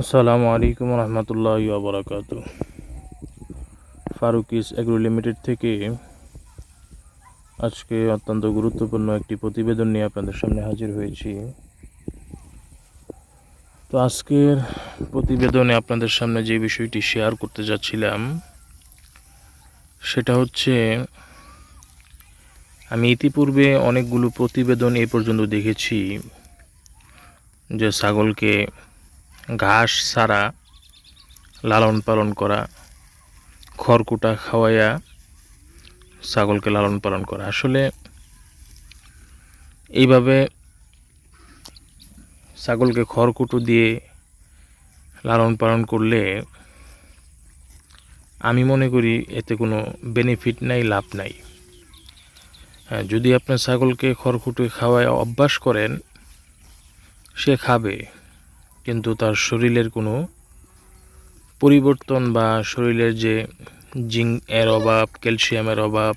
আসসালামু আলাইকুম রহমতুল্লাহ বারাকাত ফারুকিস agro limited থেকে আজকে অত্যন্ত গুরুত্বপূর্ণ একটি প্রতিবেদন নিয়ে আপনাদের সামনে হাজির হয়েছি। তো আজকের প্রতিবেদনে আপনাদের সামনে যে বিষয়টি শেয়ার করতে যাচ্ছিলাম, সেটা হচ্ছে, আমি ইতিপূর্বে অনেকগুলো প্রতিবেদন এ পর্যন্ত দেখেছি যে ছাগলকে ঘাস ছাড়া, লালন পালন করা, খড়কুটা খাওয়াইয়া ছাগলকে লালন পালন করা। আসলে এইভাবে ছাগলকে খড়কুটো দিয়ে লালন পালন করলে আমি মনে করি এতে কোনো বেনিফিট নাই, লাভ নাই। যদি আপনি ছাগলকে খড়কুটো খাওয়ায় অভ্যাস করেন, সে খাবে। কিন্তু তার শরীরের কোনো পরিবর্তন বা শরীরের যে জিঙ্ক এর অভাব, ক্যালসিয়ামের অভাব,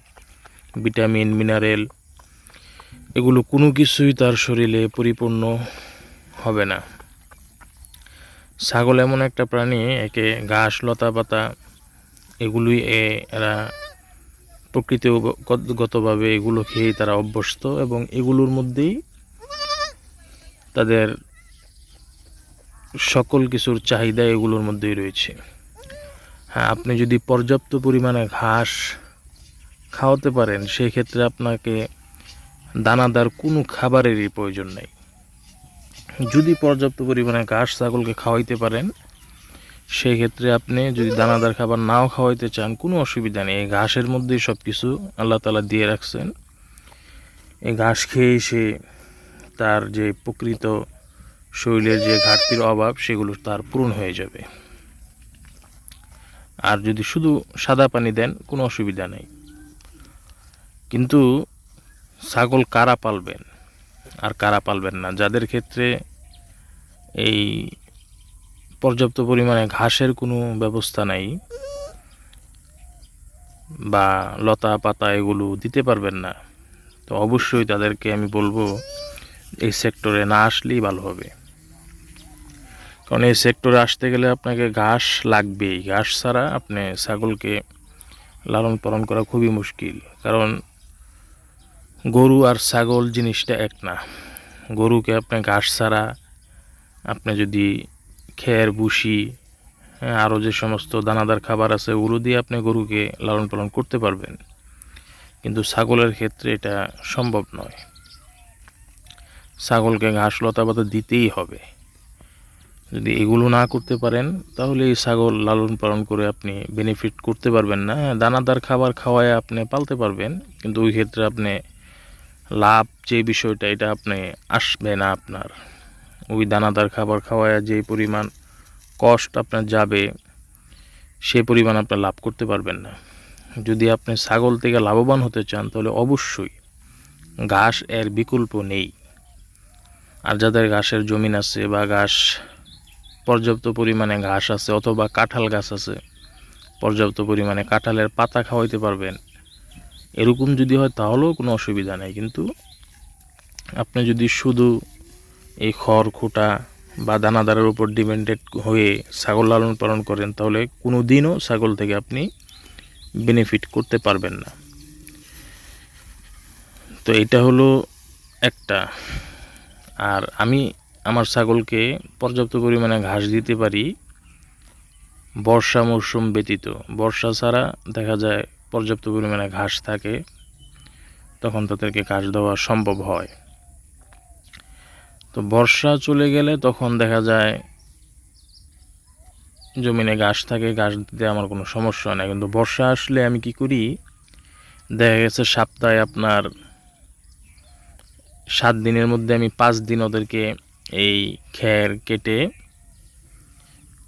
ভিটামিন, মিনারেল, এগুলো কোনো কিছুই তার শরীরে পরিপূর্ণ হবে না। ছাগল এমন একটা প্রাণী, একে ঘাস, লতা পাতা, এগুলোই এরা প্রকৃতিগতভাবে এগুলো খেয়েই তারা অভ্যস্ত এবং এগুলোর মধ্যেই তাদের সকল কিছুর চাহিদা এগুলোর মধ্যেই রয়েছে। হ্যাঁ আপনি যদি পর্যাপ্ত পরিমাণে ঘাস খাওয়াতে পারেন, সেক্ষেত্রে আপনাকে দানাদার কোনো খাবারেরই প্রয়োজন নেই। যদি পর্যাপ্ত পরিমাণে ঘাস ছাগলকে খাওয়াইতে পারেন সেই ক্ষেত্রে আপনি যদি দানাদার খাবার নাও খাওয়াইতে চান, কোনো অসুবিধা নেই। এই ঘাসের মধ্যেই সব কিছু আল্লাহ তালা দিয়ে রাখছেন। এই ঘাস খেয়ে সে তার যে প্রকৃত শরীরের যে ঘাটতির অভাব, সেগুলো তার পূরণ হয়ে যাবে। আর যদি শুধু সাদা পানি দেন, কোনো অসুবিধা নেই। কিন্তু ছাগল কারা পালবেন? আর কারা পালবেন না? যাদের ক্ষেত্রে এই পর্যাপ্ত পরিমাণে ঘাসের কোনো ব্যবস্থা নাই বা লতা পাতা এগুলো দিতে পারবেন না, তো অবশ্যই তাদেরকে আমি বলব এই সেক্টরে না আসলেই ভালো হবে। কারণ এই সেক্টরে আসতে গেলে আপনাকে ঘাস লাগবেই। ঘাস ছাড়া আপনি ছাগলকে লালন পালন করা খুবই মুশকিল। কারণ গরু আর ছাগল জিনিসটা এক না। গরুকে আপনি ঘাস ছাড়া আপনি যদি খের ভুসি হ্যাঁ, আরও যে সমস্ত দানাদার খাবার আছে ওগুলো দিয়ে আপনি গরুকে লালন পালন করতে পারবেন। কিন্তু ছাগলের ক্ষেত্রে এটা সম্ভব নয়। ছাগলকে ঘাস লতা পাতা দিতেই হবে। যদি এগুলো না করতে পারেন তাহলে এই ছাগল লালন পালন করে আপনি বেনিফিট করতে পারবেন না। হ্যাঁ, দানাদার খাবার খাওয়ায় আপনি পালতে পারবেন কিন্তু ওই ক্ষেত্রে আপনি লাভ যে বিষয়টা এটা আপনি আসবে না আপনার। ওই দানাদার খাবার খাওয়ায় যে পরিমাণ কষ্ট আপনার যাবে সে পরিমাণ আপনার লাভ করতে পারবেন না। যদি আপনি ছাগল থেকে লাভবান হতে চান তাহলে অবশ্যই ঘাস এর বিকল্প নেই। আর যাদের ঘাসের জমিন আছে বা ঘাস পর্যাপ্ত পরিমাণে ঘাস আছে অথবা কাঁঠাল গাছ আছে, পর্যাপ্ত পরিমাণে কাঁঠালের পাতা খাওয়াইতে পারবেন। এরকম যদি হয় তাহলেও কোনো অসুবিধা নেই, কিন্তু আপনি যদি শুধু এই খড়, খুঁটা বা দানাদারের উপর ডিপেন্ডেড হয়ে ছাগল লালন পালন করেন, তাহলে কোনো দিনও ছাগল থেকে আপনি বেনিফিট করতে পারবেন না। তো এটা হলো একটা। আর আমি আমার ছাগলকে পর্যাপ্ত পরিমাণে ঘাস দিতে পারি, বর্ষা মরশুম ব্যতীত। বর্ষা ছাড়া দেখা যায় পর্যাপ্ত পরিমাণে ঘাস থাকে, তখন তাদেরকে ঘাস দেওয়া সম্ভব হয়। তো বর্ষা চলে গেলে তখন দেখা যায় জমিনে ঘাস থাকে, ঘাস দিতে আমার কোনো সমস্যা হয় না। কিন্তু বর্ষা আসলে আমি কি করি? দেখা গেছে সপ্তাহে আপনার সাত দিনের মধ্যে আমি পাঁচ দিন ওদেরকে এই খ্যার কেটে,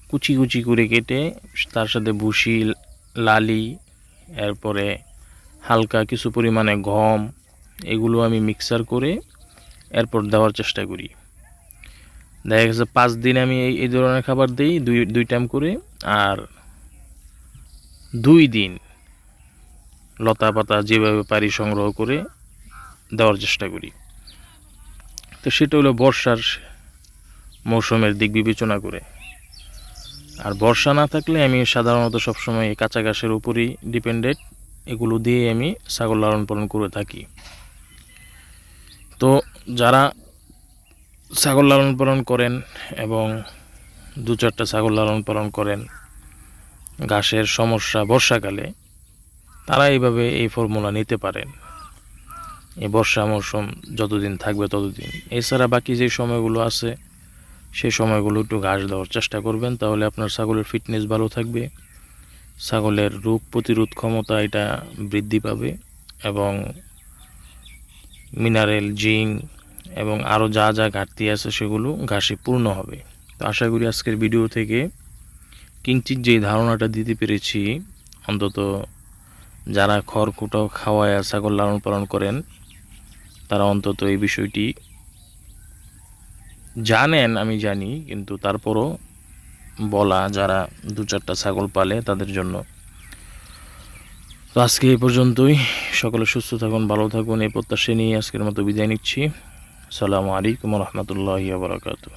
কুচি কুচি করে কেটে, তার সাথে ভুসি, লালি, এরপরে হালকা কিছু পরিমাণে গম, এগুলো আমি মিক্সার করে এরপর দেওয়ার চেষ্টা করি। দেখা গেছে পাঁচ দিন আমি এই এই ধরনের খাবার দিই, দুই দুই টাইম করে, আর দুই দিন লতা পাতা যেভাবে পারি সংগ্রহ করে দেওয়ার চেষ্টা করি। তো সেটা হলো বর্ষার মৌসুমের দিক বিবেচনা করে। আর বর্ষা না থাকলে আমি সাধারণত সবসময় কাঁচা ঘাসের উপরই ডিপেন্ডেড এগুলো দিয়ে আমি ছাগল লালন পালন করে থাকি। তো যারা ছাগল লালন পালন করেন এবং দু চারটা ছাগল লালন পালন করেন, ঘাসের সমস্যা বর্ষাকালে, তারা এইভাবে এই ফর্মুলা নিতে পারেন। এই বর্ষা মৌসুম যতদিন থাকবে ততদিন। এছাড়া বাকি যে সময়গুলো আছে সেই সময়গুলো একটু ঘাস দেওয়ার চেষ্টা করবেন, তাহলে আপনার ছাগলের ফিটনেস ভালো থাকবে। ছাগলের রোগ প্রতিরোধ ক্ষমতা এটা বৃদ্ধি পাবে এবং মিনারেল জিঙ্ক এবং আরও যা যা ঘাটতি আছে সেগুলো ঘাসে পূর্ণ হবে। তো আশা করি আজকের ভিডিও থেকে কিঞ্চিত যে ধারণাটা দিতে পেরেছি, অন্তত যারা খড়কুটো খাওয়ায় ছাগল লালন পালন করেন, তারা অন্তত এই বিষয়টি জানেন, আমি জানি, কিন্তু তারপরও বলা যারা দু চারটা ছাগল পালে তাদের জন্য। তো আজকে এই পর্যন্তই। সকলে সুস্থ থাকুন, ভালো থাকুন, এই প্রত্যাশা নিয়ে আজকের মতো বিদায় নিচ্ছি। সালামু আলাইকুম রহমতুল্লাহ বারকাতু